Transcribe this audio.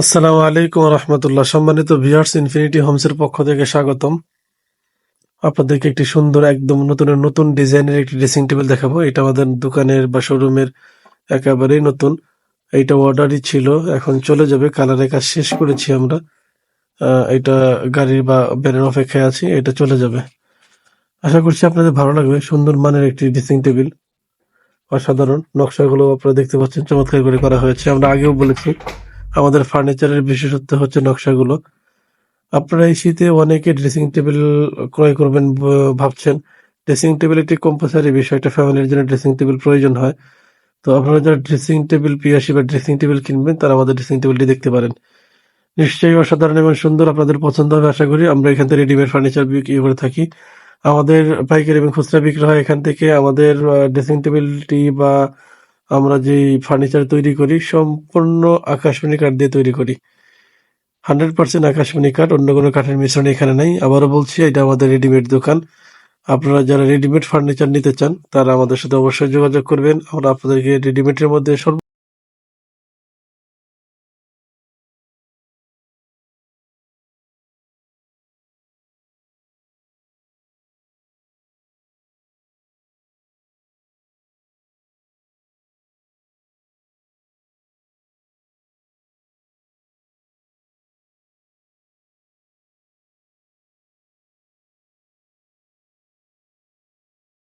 আসসালামু আলাইকুম রহমতুল্লাহ। সম্মানিত ভিউয়ার্স, ইনফিনিটি হোমসের পক্ষ থেকে স্বাগতম। আপনাদেরকে একটি সুন্দর, একদম নতুন নতুন ডিজাইনের একটি ড্রেসিং টেবিল দেখাবো। এটা আমাদের দোকানের বা শোরুমের একেবারেই নতুন। এইটা অর্ডারই ছিল, এখন চলে যাবে। কালারের কাজ শেষ করেছি আমরা। এটা গাড়ির বা ব্যানের অপেক্ষায় আছি, এটা চলে যাবে। আশা করছি আপনাদের ভালো লাগবে। সুন্দর মানের একটি ড্রেসিং টেবিল। অসাধারণ। নকশাগুলো আপনারা দেখতে পাচ্ছেন, চমৎকার করে করা হয়েছে। আমরা আগেও বলেছি আমাদের ফার্নিচারের বিশেষত্ব হচ্ছে নকশাগুলো। আপনারা এই শীতে অনেকে ড্রেসিং টেবিল ক্রয় করবেন ভাবছেন। ড্রেসিং টেবিল একটি কম্পালসারি বিষয় একটা ফ্যামিলির জন্য ড্রেসিং টেবিল প্রয়োজন হয়। তো আপনারা যারা ড্রেসিং টেবিল পিয়াসি বা ড্রেসিং টেবিল কিনবেন, তারা আমাদের ড্রেসিং টেবিলটি দেখতে পারেন। নিশ্চয়ই অসাধারণ এবং সুন্দর আপনাদের পছন্দ হবে, আশা করি। আমরা এখান থেকে রেডিমেড ফার্নিচার বিক্রি করে থাকি। আমাদের পাইকারি এবং খুচরা বিক্রি হয় এখান থেকে। আমাদের ড্রেসিং টেবিলটি বা আমরা যে ফার্নিচার তৈরি করি, সম্পূর্ণ আকাশমণি কাঠ দিয়ে তৈরি করি। হান্ড্রেড পার্সেন্ট আকাশমণি কাঠ, অন্য কোনো কাঠের মিশ্রণ এখানে নাই। আবারও বলছি, এটা আমাদের রেডিমেড দোকান। আপনারা যারা রেডিমেড ফার্নিচার নিতে চান, তারা আমাদের সাথে অবশ্যই যোগাযোগ করবেন। আমরা আপনাদেরকে রেডিমেডের মধ্যে সর্ব